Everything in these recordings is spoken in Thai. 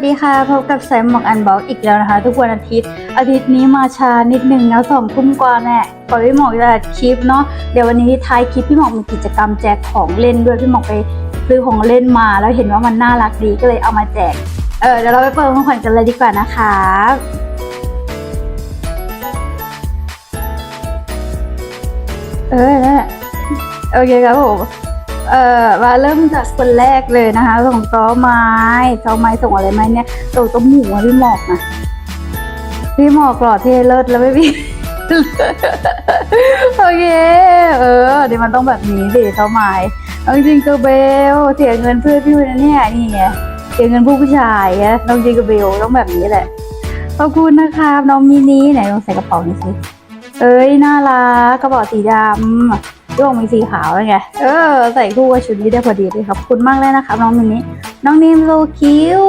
วัสดีค่ะ พบกับแซมหมอกอันบ็อกอีกแล้วนะคะ ทุกวันอาทิตย์ อาทิตย์นี้มาช้านิดนึงนะสองทุ่มกว่าแน่ก่อนพี่หมอกจะอัดคลิปเนาะเดี๋ยววันนี้ท้ายคลิปพี่หมอกมีกิจกรรมแจกของเล่นด้วยพี่หมอกไปซื้อของเล่นมา แล้วเห็นว่ามันน่ารักดีก็เลยเอามาแจกเออเดี๋ยวเราไปเปิดของขวัญกันเลยดีกว่านะคะเออนั่นแหละโอเคครับผม เอ่อมาเริ่มจากคนแรกเลยนะคะ ส่งต้อไม้ต้อไม้ส่งอะไรไหมเนี่ยส่งต้มหมูอะพี่หมอกนะพี่หมอกหล่อเท่เลิศแล้วไม่พี่โอเค เออเดี๋ยวมันต้องแบบนี้ดิต้อไม้เอาจริงๆก็เบลเสียเงินเพื่อพี่นะเนี่ยนี่ไงเสียเงินผู้ผู้ชายอะน้องจริงก็เบลต้องแบบนี้แหละขอบคุณนะครับน้องมินิไหนลองใส่กระเป๋าหน่อยสิเอ้ยน่ารักกระเป๋าสีดำ ร่วงมีสีขาวไง เออ ใส่คู่กับชุดนี้ได้พอดีเลยครับขอบคุณมากเลยนะครับน้องมินนี่น้องนิมโซคิว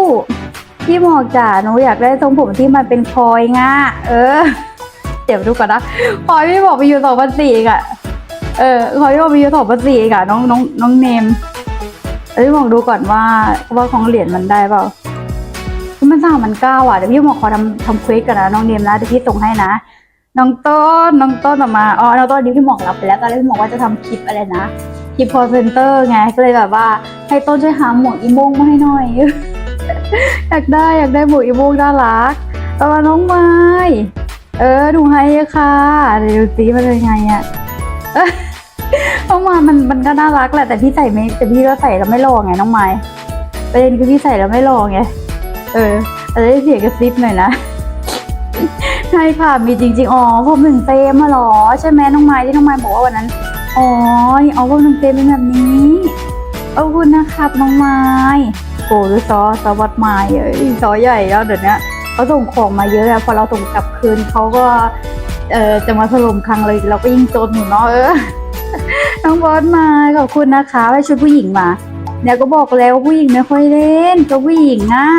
พี่หมอกจ๋าหนูอยากได้ทรงผมที่มันเป็นคอยง่าเออ เดี๋ยวดูก่อนนะคอยพี่บอกไปอยู่สองพันสี่อะเออคอยพี่บอกไปอยู่สองพันสี่อะน้องน้องน้องเนมเอ้ยหมอกดูก่อนว่าว่าของเหรียญมันได้เปล่ามันสามมันเก้าอะเดี๋ยวพี่หมอกขอทำทำเควสกันนะน้องเนมนะเดี๋ยวพี่ส่งให้นะ น้องต้นน้องต้นออกมาอ๋อน้องต้นนี้พี่หมอกรับไปแล้วตอนแรกพี่หมอกว่าจะทำคลิปอะไรนะคลิปพอเซนเตอร์ไงก็เลยแบบว่า ให้ต้นช่วยหาหมวกอีโมงมาให้หน่อย อยากได้อยากได้หมวกอีโมงน่ารักต่อมาน้องไม้เออดูให้ค่ะเดี๋ยวดูสีมันเป็นไงอะเอ้ยน้องไม้มันมันก็น่ารักแหละแต่พี่ใส่ไม่แต่พี่ก็ใส่แล้วไม่หล่อไงน้องไม้ประเด็นคือพี่ใส่แล้วไม่หล่อไงเอออาจจะได้เสียกระซิบหน่อยนะ ใช่ค่ะมีจริง ๆ อ๋อผมหนึ่งเฟรมมาหรอ ใช่ไหมน้องไม้ที่น้องไม้บอกว่าวันนั้น อ๋ออ๋อผมหนึ่งเฟรมเป็นแบบนี้ขอบคุณนะครับน้องไม้โอ้ดูซอซอวัดไม้เอ้ยซอใหญ่แล้วเดี๋ยวนี้เขาส่งของมาเยอะอะพอเราส่งกลับคืนเขาก็เออจะมาถล่มครั้งเลยเราก็ยิ่งจนอยู่เนาะเออน้องบอสมาขอบคุณนะคะให้ชุดผู้หญิงมาเนี่ยก็บอกแล้วผู้หญิงไม่ค่อยเล่นตัวผู้หญิงอะ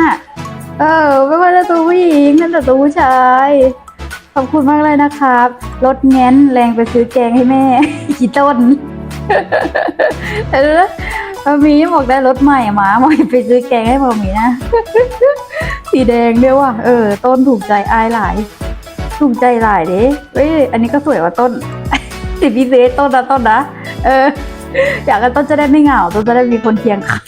เออไม่ว่าจะตัวผู้หญิงนั่นแต่ตัวผู้ชาย ขอบคุณมากเลยนะครับรถแง้นแรงไปซื้อแกงให้แม่ กี่ต้นเออมีบอกได้รถใหม่มาหมอยไปซื้อแกงให้มามีนะ สีแดงเด้วยว่ะเออ ต้นถูกใจอายหลาย ถูกใจหลายเด้เฮ้ยอันนี้ก็สวยกว่าต้นติพิเศษต้นนะต้นนะเออ อยากให้ต้นจะได้ไม่เหงา ต้นจะได้มีคนเคียงข้าง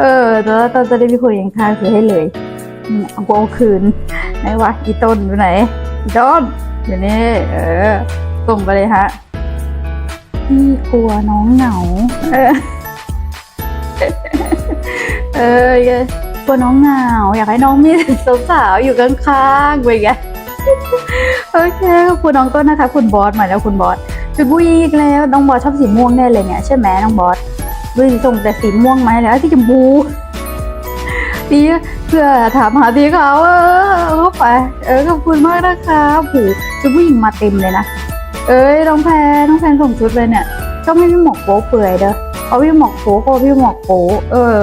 เออแล้วตอนจะได้มีคนเคียงข้างซื้อให้เลย เอากูเอาคืนไหนวะอีต้นอยู่ไหนอีต้นอยู่นี่เออส่งไปเลยฮะพี่กลัวน้องเหงา เออเออกลัวน้องเหงา อยากให้น้องมีสาวๆอยู่ข้างๆไปไงโอเคขอบคุณน้องต้นนะคะ คุณบอสมาแล้วคุณบอสจุดบุยอีกแล้วน้องบอสชอบสีม่วงแน่เลยเนี่ยใช่ไหมน้องบอสดูสิส่งแต่สีม่วงมาให้แล้วที่ชมพู ดีเพื่อถามหาพี่เขาเออเข้าไป เออขอบคุณมากนะคะผูชุดผู้หญิงมาเต็มเลยนะ เอ้ยน้องแพรน้องแพรส่งชุดเลยเนี่ยก็ไม่พี่หมอกโป๊เปื่อยเด้อเอาพี่หมอกโป๊ก็พี่หมอกโป๊เออ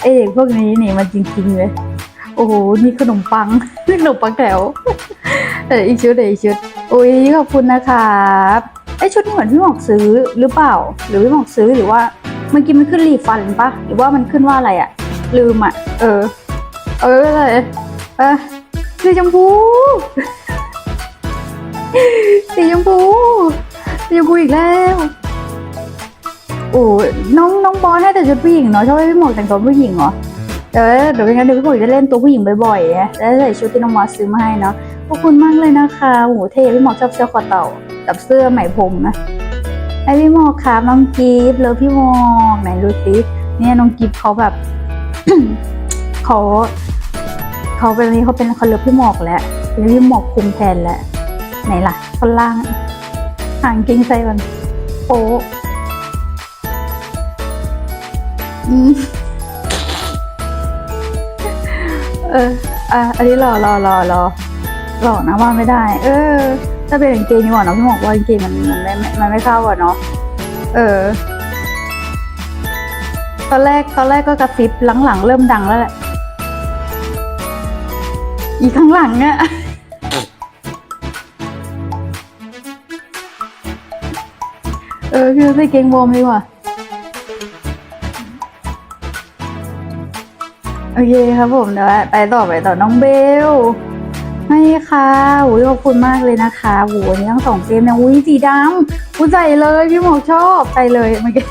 ไอเด็กพวกนี้นี่มันจริงๆเลยโอ้โหนี่ขนมปังนี่ขนมปังแถวเอออีกชุดเดี๋ยวอีกชุดอุ้ยขอบคุณนะครับไอชุดนี้เหมือนพี่หมอกซื้อหรือเปล่า หรือพี่หมอกซื้อหรือว่าเมื่อกี้มันขึ้นรีฟันปะหรือว่ามันขึ้นว่าอะไรอะ ลืมอะเออ เอออะไรเออสีชมพูสีชมพูสีชมพูอีกแล้วโอ้ยน้องน้องบอลให้แต่ชุดผู้หญิงเนาะชอบให้พี่หมอกแต่งตัวผู้หญิงเหรอเออเดี๋ยวไงั้นเดี๋ยวพี่หมอกจะเล่นตัวผู้หญิงบ่อยๆไงแล้วใส่ชุดที่น้องมอสซื้อมาให้เนาะขอบคุณมากเลยนะคะโอ้โหเท่พี่หมอกชอบเสื้อคอเต่ากับเสื้อไหมพรมนะไอพี่หมอกครับน้องกิฟต์แล้วพี่หมอกไหนดูสิเนี่ยน้องกิฟต์เขาแบบ เขาเขาเป็นนี้เขาเป็นเขาเลือกพี่หมอกแล้วเป็นพี่หมอกคุมแทนแล้วไหนล่ะคนล่างหางกิ้งใส่มันโอ้เอออะอันนี้รอรอรอรอรอนะว่าไม่ได้ เออ ถ้าเป็นกางเกงนี่หว่าเนาะพี่หมอกว่ากางเกงมันมันไม่มันไม่เข้าอะเนาะเออ อนแรกตอนแรกก็กระซิบหลังๆเริ่มดังแล้วแหละอีกข้างหลังเนี่ยเออคือใส่เกงวอร์มดีกว่าโอเคครับผมเดี๋ยวไปต่อไปต่อน้องเบลให้ค่ะอุ้ยขอบคุณมากเลยนะคะโหวันนี้ทั้งสองเกมเนี่ยอุ้ยสีดำอุ้ยใส่เลยพี่หมอกชอบใส่เลยเมื่อกี้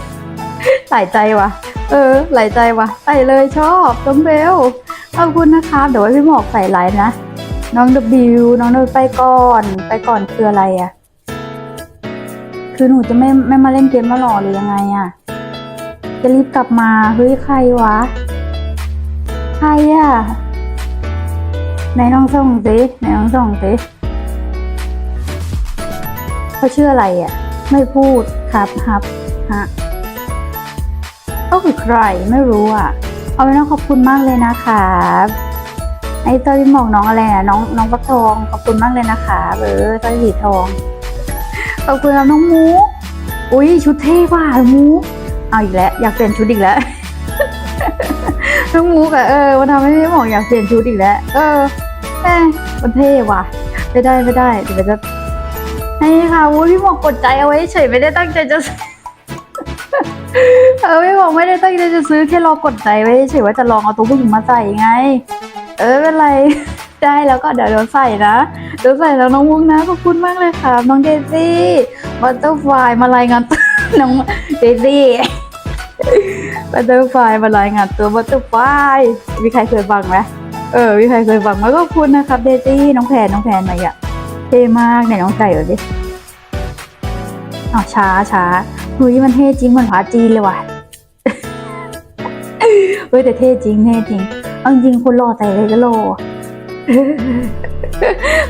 ใส่ใจว่ะ เออไหลใจว่ะใส่เลยชอบน้องเบลขอบคุณนะคะ เดี๋ยวให้พี่หมอกใส่ไลน์นะ น้อง W น้องเดินไปก่อน ไปก่อนคืออะไรอะ่ะ คือหนูจะไม่ไม่มาเล่นเกมแล้วหรอหรือยังไงอะ่ะ จะรีบกลับมา เฮ้ยใครวะ ใครอะ่ะไหนน้องส่งสิไหนน้องส่งสิเขาชื่ออะไรอะ่ะ ไม่พูดครับครับฮะ ก็คือใครไม่รู้อะ เอาไว้น้องขอบคุณมากเลยนะครับไอ้เตยหมอกน้องอะไรนะน้องน้องฟักทองขอบคุณมากเลยนะคะเออเตยสีทองขอบคุณครับน้องมูอุ้ยชุดเท่ว่ะมูเอาอีกแล้วอยากเปลี่ยนชุดอีกแล้วน้องมูกอะเออมันทำให้พี่หมอกอยากเปลี่ยนชุดอีกแล้วเออแม่มันเท่ว่ะไม่ได้ไม่ได้เดี๋ยวจะให้ค่ะวุ้ยพี่หมอกกดใจเอาไว้เฉยไม่ได้ตั้งใจจะ เออพี่หมอกไม่ได้ตั้งใจจะซื้อแค่รอกดใจไว้เฉยว่าจะลองเอาตัวผู้หญิงมาใส่ไง เออไม่เป็นไร ได้แล้วก็เดี๋ยวเดี๋ยวใส่นะเดี๋ยวใส่แล้วน้องมุกนะขอบคุณมากเลยค่ะน้องเดซี่บัตเตอร์ฟลายมารายงานตัวน้องเดซี่บัตเตอร์ฟลายมารายงานตัวบัตเตอร์ฟลายมีใครเคยฟังไหมเออมีใครเคยฟังไหมก็คุณนะครับเดซี่น้องแพนน้องแพนมาอะเท่มากไหนน้องใส่เหรอดิอ้าวช้าช้า เฮ้ยมันเท่จริงเหมือนพระจีนเลยว่ะเฮ้ยแต่เท่จริงเท่จริง เอาจริงคนหล่อใส่อะไรก็หล่อ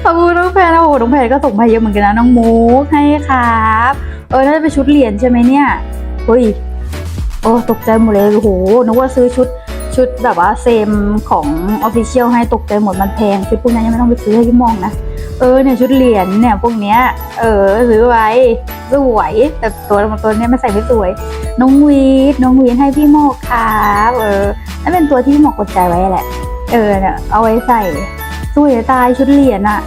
ขอบคุณน้องแพนนะโอ้โหน้องแพนก็ส่งมาเยอะเหมือนกันนะน้องมูกให้ครับ เออน่าจะเป็นชุดเหรียญใช่ไหมเนี่ยเฮ้ยโอ้ตกใจหมดเลยโอ้โหนึกว่าซื้อชุดชุดแบบว่าเซมของออฟฟิเชียลให้ตกใจหมดมันแพงชุดพวกนั้นยังไม่ต้องไปซื้อให้พี่มองนะ เออเนี่ยชุดเหรียญเนี่ยพวกเนี้ย เออซื้อไว้สวย แต่ตัวตัวเนี้ยไม่ใส่ไม่สวย น้องวีดน้องวีดให้พี่โมกครับเออนั่นเป็นตัวที่พี่โมกกดใจไว้แหละ เออเนี่ยเอาไว้ใส่สวยจะตายชุดเหรียญอะ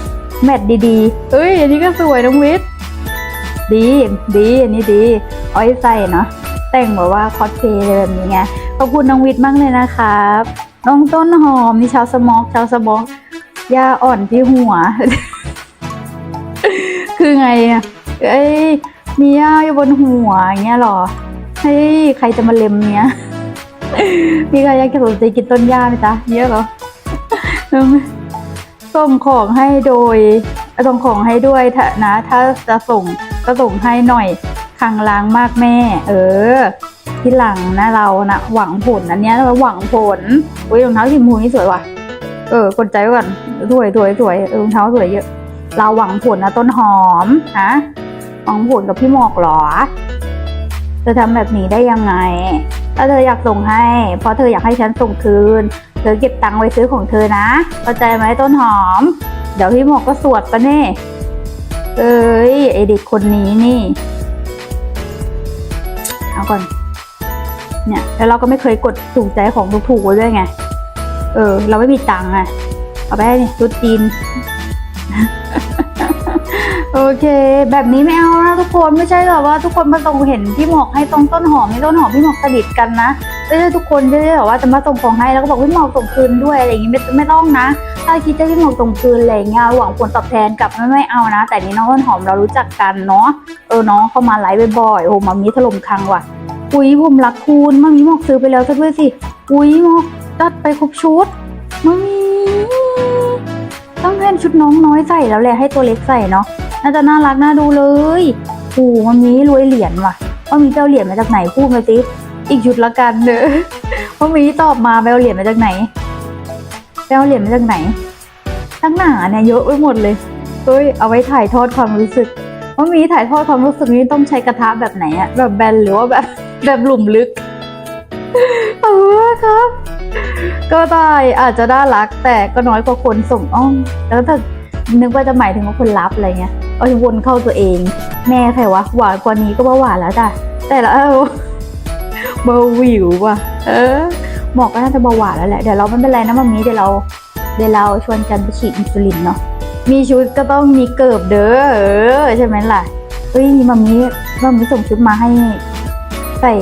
แมทดีๆเอ้ยอันนี้ก็สวยน้องวิทย์ดี ดีอันนี้ดีเอาไว้ใส่เนาะแต่งแบบว่าคอสเพลย์อะไรแบบนี้ไงขอบคุณน้องวิทย์มากเลยนะครับน้องต้นหอมนี่ชาวสมอกชาวสมอกยาอ่อนที่หัว คือไงอะเอ้ยมีหญ้าอยู่บนหัวอย่างเงี้ยเหรอเฮ้ยใครจะมาเล็มเนี้ยมีใครอยากจะสนใจกินต้นหญ้าไหมจ๊ะเยอะเหรอส่งของให้โดยส่งของให้ด้วยถ้านะ ถ้าจะส่งก็ส่งให้หน่อยคังล้างมากแม่ เออ ที่หลังนะเรานะหวังผลอันเนี้ยเราหวังผลอุ้ยรองเท้าสีชมพูนี่สวยว่ะ เออกดใจไว้ก่อนสวยสวยสวยเออรองเท้าสวยเยอะ เราหวังผลนะต้นหอมฮะหวังผลกับพี่หมอกเหรอเธอทำแบบนี้ได้ยังไง ถ้าเธออยากส่งให้ เพราะเธออยากให้ฉันส่งคืน เธอเก็บตังค์ไว้ซื้อของเธอนะเข้าใจไหมต้นหอม เดี๋ยวพี่หมอกก็สวดปะเน่เอ้ยไอเด็กคนนี้นี่เอาก่อน เนี่ย แล้วเราก็ไม่เคยกดถูกใจของถูกๆไว้ด้วยไง เออ เราไม่มีตังค์ไงเอาไปให้นี่ชุดจีน โอเค แบบนี้ไม่เอานะทุกคนไม่ใช่หรอกว่าทุกคนมาส่งเห็นพี่หมอกให้ตรงต้นหอมให้ต้นหอมพี่หมอกสนิทกันนะไม่ใช่ทุกคนจะได้แบบว่าจะมาส่งของให้แล้วก็บอกพี่หมอกส่งคืนด้วยอะไรอย่างงี้ไม่ไม่ต้องนะ ถ้าคิดจะพี่หมอกส่งคืนอะไรเงี้ยหวังผลตอบแทนกลับไม่ไม่เอานะ แต่นี่น้องต้นหอมเรารู้จักกันเนาะเออน้องเข้ามาไลฟ์บ่อยๆโอ้มามีถล่มคลังว่ะอุ้ยผมรักคุณมามีหมอกซื้อไปแล้วซะด้วยสิอุ้ยหมอกจัดไปครบชุดมามี ต้องให้ชุดน้องน้อยใส่แล้วแหละให้ตัวเล็กใส่เนาะน่าจะน่ารักน่าดูเลยโอ้มันมีรวยเหรียญว่ะว่ามีเจ้าเหรียญมาจากไหนพูดมาสิอีกชุดละกันเนอะว่ามีตอบมาไปเอาเหรียญมาจากไหนไปเอาเหรียญมาจากไหนทั้งหนาเนี่ยเยอะไปหมดเลยเฮ้ยเอาไว้ถ่ายทอดความรู้สึกว่ามีถ่ายทอดความรู้สึกนี้ต้องใช้กระทะแบบไหนอะแบบแบนหรือว่าแบบแบบหลุมลึกเออครับ ก็ได้อาจจะน่ารักแต่ก็น้อยกว่าคนส่งอ้อมแล้วถ้านึกว่าจะหมายถึงว่าคนรับอะไรเงี้ยเอาวนเข้าตัวเอง แม่ใครวะหวานกว่านี้ก็ว่าหวานแล้วจ้ะแต่ละเออเบาหวิวว่ะ เออหมอกก็น่าจะเบาหวานแล้วแหละเดี๋ยวเราไม่เป็นไรนะมัมมี่เดี๋ยวเราเดี๋ยวเราชวนกันไปฉีดอินซูลินเนาะมีชุดก็ต้องมีเกิบเด้อเออใช่ไหมล่ะเฮ้ยมัมมี่มัมมี่ส่งชุดมาให้ใส่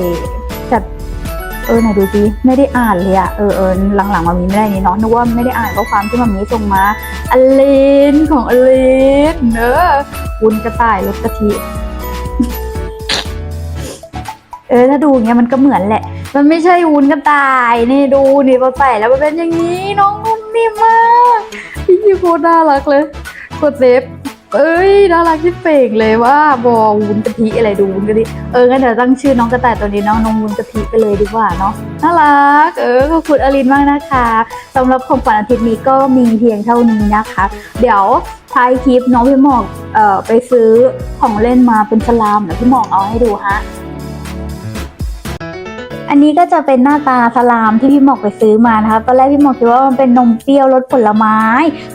เออไหนดูสิไม่ได้อ่านเลยอะเออเออหลังๆมามีไม่ได้นี่เนาะนึกว่าไม่ได้อ่านข้อความที่มามีส่งมาอลินของอลินเนอะวุ้นกระต่ายรสกะทิเออถ้าดูเงี้ยมันก็เหมือนแหละ มันไม่ใช่วุ้นกระต่ายนี่ดูนี่พอใส่แล้วมันเป็นอย่างนี้น้องนุ่มนิ่มมากพี่โคตรน่ารักเลยกดเซฟ เอ้ยน่ารักที่เป่งเลยว่าบอวุ้นกะทิอะไรดูวุ้นกะทิเอองั้นเดี๋ยวตั้งชื่อน้องกระต่ายตัวนี้น้องนงวุ้นกะทิไปเลยดีกว่าเนาะน่ารักเออขอบคุณอลินมากนะคะสำหรับของขวัญอาทิตย์นี้ก็มีเพียงเท่านี้นะคะ เดี๋ยวท้ายคลิปน้องพี่หมอกเอ่อไปซื้อของเล่นมาเป็นสลามเดี๋ยวพี่หมอกเอาให้ดูฮะ อันนี้ก็จะเป็นหน้าตาสลามที่พี่หมอกไปซื้อมานะคะตอนแรกพี่หมอกคิดว่ามันเป็นนมเปรี้ยวรสผลไม้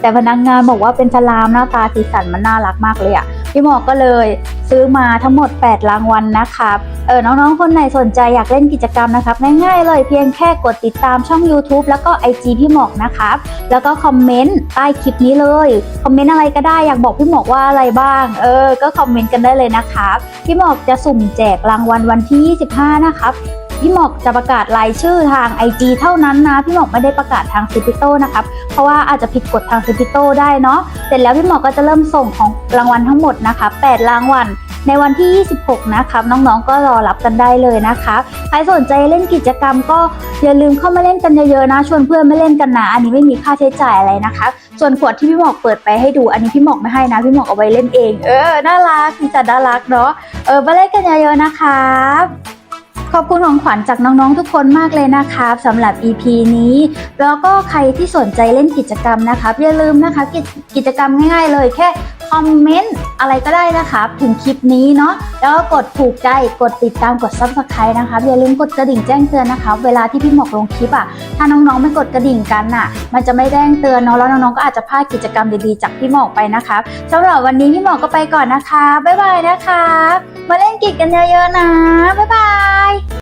แต่พนักงานบอกว่าเป็นสลามหน้าตาสีสันมันน่ารักมากเลยอะ่ะพี่หมอกก็เลยซื้อมาทั้งหมด 8 รางวัลนะครับเออน้องๆ คนไหนสนใจอยากเล่นกิจกรรมนะครับง่ายๆเลยเพียงแค่กดติดตามช่อง YouTube แล้วก็ IG พี่หมอกนะครับแล้วก็คอมเมนต์ใต้คลิปนี้เลยคอมเมนต์อะไรก็ได้อยากบอกพี่หมอกว่าอะไรบ้างเออก็คอมเมนต์กันได้เลยนะครับพี่หมอกจะสุ่มแจกรางวัลวันที่ 25 นะครับ พี่หมอกจะประกาศรายชื่อทาง IG เท่านั้นนะ พี่หมอกไม่ได้ประกาศทางซิปิโต้นะครับ เพราะว่าอาจจะผิดกฎทางซิปิโต้ได้เนาะ เสร็จแล้วพี่หมอกก็จะเริ่มส่งของรางวัลทั้งหมดนะคะ 8 รางวัลในวันที่ 26 นะครับ น้องๆ ก็รอรับกันได้เลยนะคะ ใครสนใจเล่นกิจกรรมก็อย่าลืมเข้ามาเล่นกันเยอะๆนะ ชวนเพื่อนมาเล่นกันนะ อันนี้ไม่มีค่าใช้จ่ายอะไรนะคะ ส่วนขวดที่พี่หมอกเปิดไปให้ดู อันนี้พี่หมอกไม่ให้นะ พี่หมอกเอาไว้เล่นเอง เออ น่ารักสีสันน่ารักเนาะ เออ มาเล่นกันเยอะๆ นะครับ ขอบคุณของขวัญจากน้องๆทุกคนมากเลยนะครับสำหรับ EP นี้ แล้วก็ใครที่สนใจเล่นกิจกรรมนะครับอย่าลืมนะคะกจกิจกรรมง่ายๆเลยแค่ คอมเมนต์อะไรก็ได้นะครับ ถึงคลิปนี้เนาะแล้วก็กดถูกใจกดติดตามกด subscribe นะคะอย่าลืมกดกระดิ่งแจ้งเตือนนะคะเวลาที่พี่หมอกลงคลิปอะถ้าน้องๆไม่กดกระดิ่งกันน่ะ มันจะไม่แจ้งเตือนเนาะแล้วน้องๆก็อาจจะพลาดกิจกรรมดีๆจากพี่หมอกไปนะคะสำหรับวันนี้พี่หมอกก็ไปก่อนนะคะบ๊ายบายนะคะมาเล่นกิจกันเยอะๆนะบ๊ายบาย